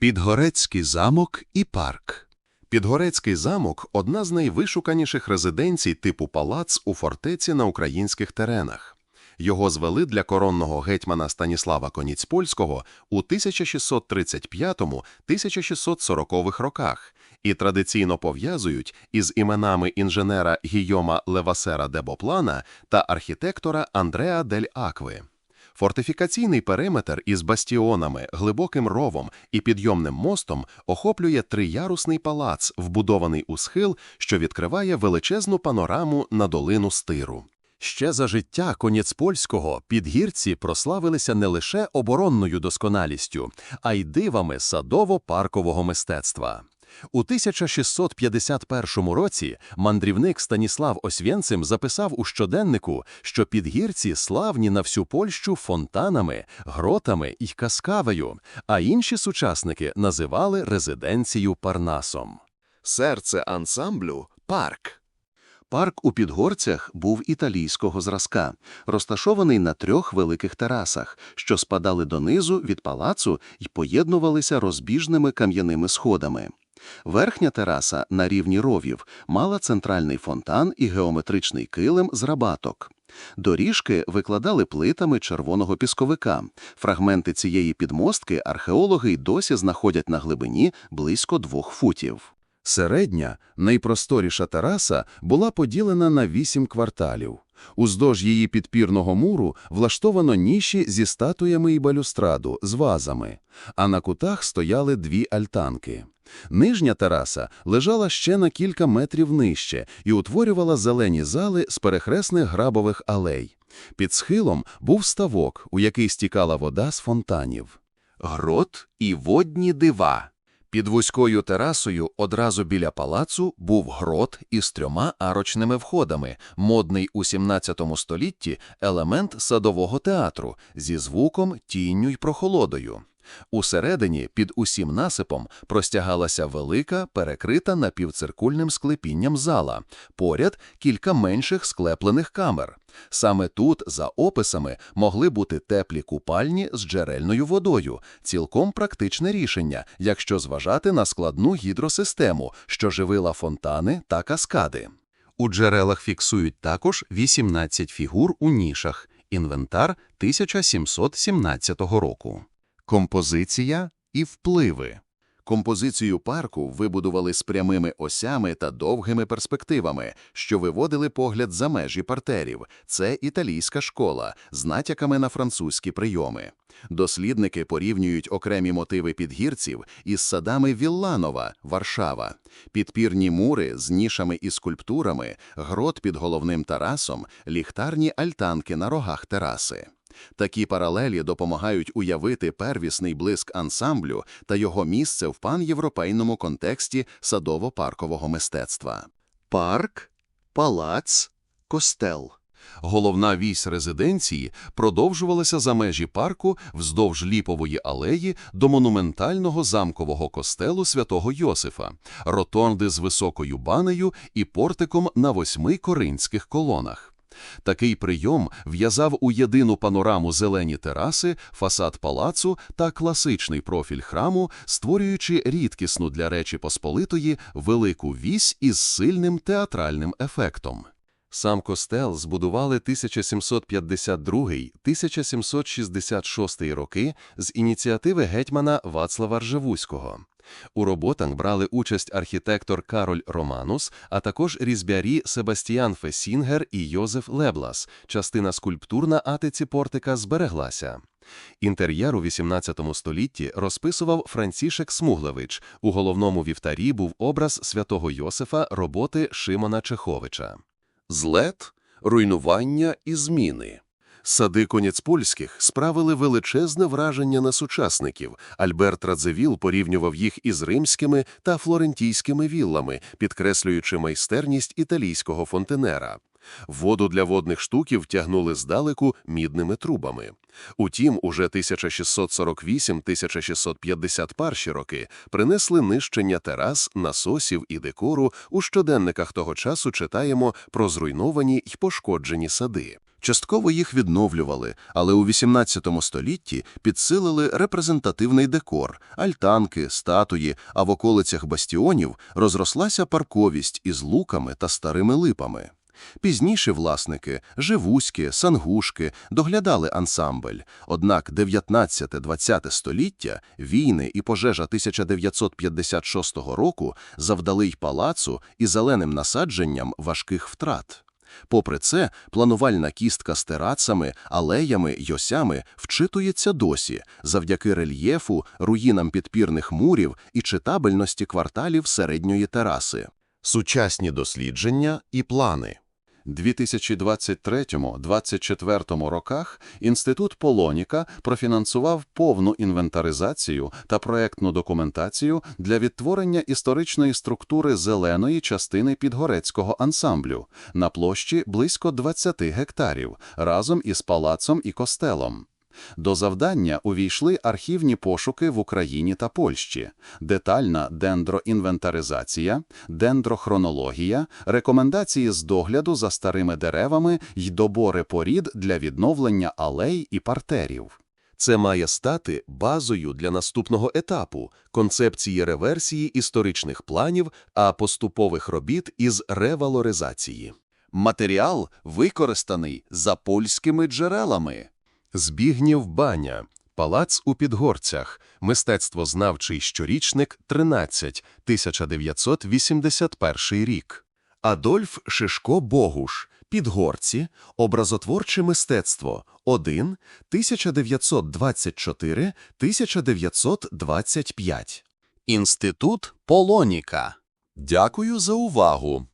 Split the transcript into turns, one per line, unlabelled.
Підгорецький замок і парк. Підгорецький замок одна з найвишуканіших резиденцій типу палац у фортеці на українських теренах. Його звели для коронного гетьмана Станіслава Коніцпольського у 1635-1640 роках і традиційно пов'язують із іменами інженера Гійома Левасера де Боплана та архітектора Андреа дель Акви. Фортифікаційний периметр із бастіонами, глибоким ровом і підйомним мостом охоплює триярусний палац, вбудований у схил, що відкриває величезну панораму на долину стиру. Ще за життя Коніцпольського підгірці прославилися не лише оборонною досконалістю, а й дивами садово-паркового мистецтва. У 1651 році мандрівник Станіслав Освєнцим записав у щоденнику, що підгірці славні на всю Польщу фонтанами, гротами і каскавею, а інші сучасники називали резиденцію Парнасом.
Серце ансамблю парк.
Парк у Підгорцях був італійського зразка, розташований на трьох великих терасах, що спадали донизу від палацу і поєднувалися розбіжними кам'яними сходами. Верхня тераса на рівні ровів мала центральний фонтан і геометричний килим з рабаток. Доріжки викладали плитами червоного пісковика. Фрагменти цієї підмостки археологи й досі знаходять на глибині близько двох футів. Середня, найпросторіша тераса була поділена на вісім кварталів. Уздовж її підпірного муру влаштовано ніші зі статуями і балюстраду з вазами, а на кутах стояли дві альтанки. Нижня тераса лежала ще на кілька метрів нижче і утворювала зелені зали з перехресних грабових алей. Під схилом був ставок, у який стікала вода з фонтанів.
Грот і водні дива.
Під вузькою терасою одразу біля палацу був грот із трьома арочними входами, модний у 17 столітті елемент садового театру зі звуком, тінню й прохолодою. Усередині під усім насипом простягалася велика, перекрита напівциркульним склепінням зала, поряд кілька менших склеплених камер. Саме тут, за описами, могли бути теплі купальні з джерельною водою, цілком практичне рішення, якщо зважати на складну гідросистему, що живила фонтани та каскади. У джерелах фіксують також 18 фігур у нішах, інвентар 1717 року. Композиція і впливи. Композицію парку вибудували з прямими осями та довгими перспективами, що виводили погляд за межі партерів. Це італійська школа з натяками на французькі прийоми. Дослідники порівнюють окремі мотиви підгірців із садами Вілланова, Варшава, підпірні мури з нішами і скульптурами, грот під головним тарасом, ліхтарні альтанки на рогах тераси. Такі паралелі допомагають уявити первісний блиск ансамблю та його місце в панєвропейному контексті садово-паркового мистецтва.
Парк, палац, костел.
Головна вісь резиденції продовжувалася за межі парку вздовж ліпової алеї до монументального замкового костелу святого Йосифа, ротонди з високою банею і портиком на восьми коринських колонах. Такий прийом в'язав у єдину панораму зелені тераси, фасад палацу та класичний профіль храму, створюючи рідкісну для Речі Посполитої велику вісь із сильним театральним ефектом. Сам костел збудували 1752-1766 роки з ініціативи гетьмана Вацлава Ржевузького. У роботах брали участь архітектор Кароль Романус, а також різбярі Себастіан Фесінгер і Йозеф Леблас. Частина скульптур на атиці портика збереглася. Інтер'єр у XVIII столітті розписував Францішек Смуглевич. У головному вівтарі був образ святого Йосифа роботи Шимона Чеховича. Злет, руйнування і зміни. Сади Коняцпольських справили величезне враження на сучасників. Альберт Радзевіл порівнював їх із римськими та флорентійськими віллами, підкреслюючи майстерність італійського фонтенера. Воду для водних штуків тягнули здалеку мідними трубами. Утім, уже 1648-1651 роки принесли нищення терас, насосів і декору. У щоденниках того часу читаємо про зруйновані й пошкоджені сади. Частково їх відновлювали, але у XVIII столітті підсилили репрезентативний декор, альтанки, статуї, а в околицях бастіонів розрослася парковість із луками та старими липами. Пізніше власники – Живуськи, Сангушки – доглядали ансамбль, однак 19-20 століття, війни і пожежа 1956 року завдали й палацу і зеленим насадженням важких втрат. Попри це, планувальна кістка з терацами, алеями й осями вчитується досі завдяки рельєфу, руїнам підпірних мурів і читабельності кварталів середньої тераси.
Сучасні дослідження і плани.
2023-2024 роках Інститут Полоніка профінансував повну інвентаризацію та проектну документацію для відтворення історичної структури зеленої частини підгорецького ансамблю на площі близько 20 гектарів разом із палацом і костелом. До завдання увійшли архівні пошуки в Україні та Польщі, детальна дендроінвентаризація, дендрохронологія, рекомендації з догляду за старими деревами й добори порід для відновлення алей і партерів.
Це має стати базою для наступного етапу концепції реверсії історичних планів, а поступових робіт із ревалоризації.
Матеріал використаний за польськими джерелами.
Збігнів Баня, Палац у Підгорцях, Мистецтвознавчий щорічник 13, 1981 рік.
Адольф Шишко Богуш. Підгорці. Образотворче мистецтво. 1. 1924-1925.
Інститут Полоніка.
Дякую за увагу.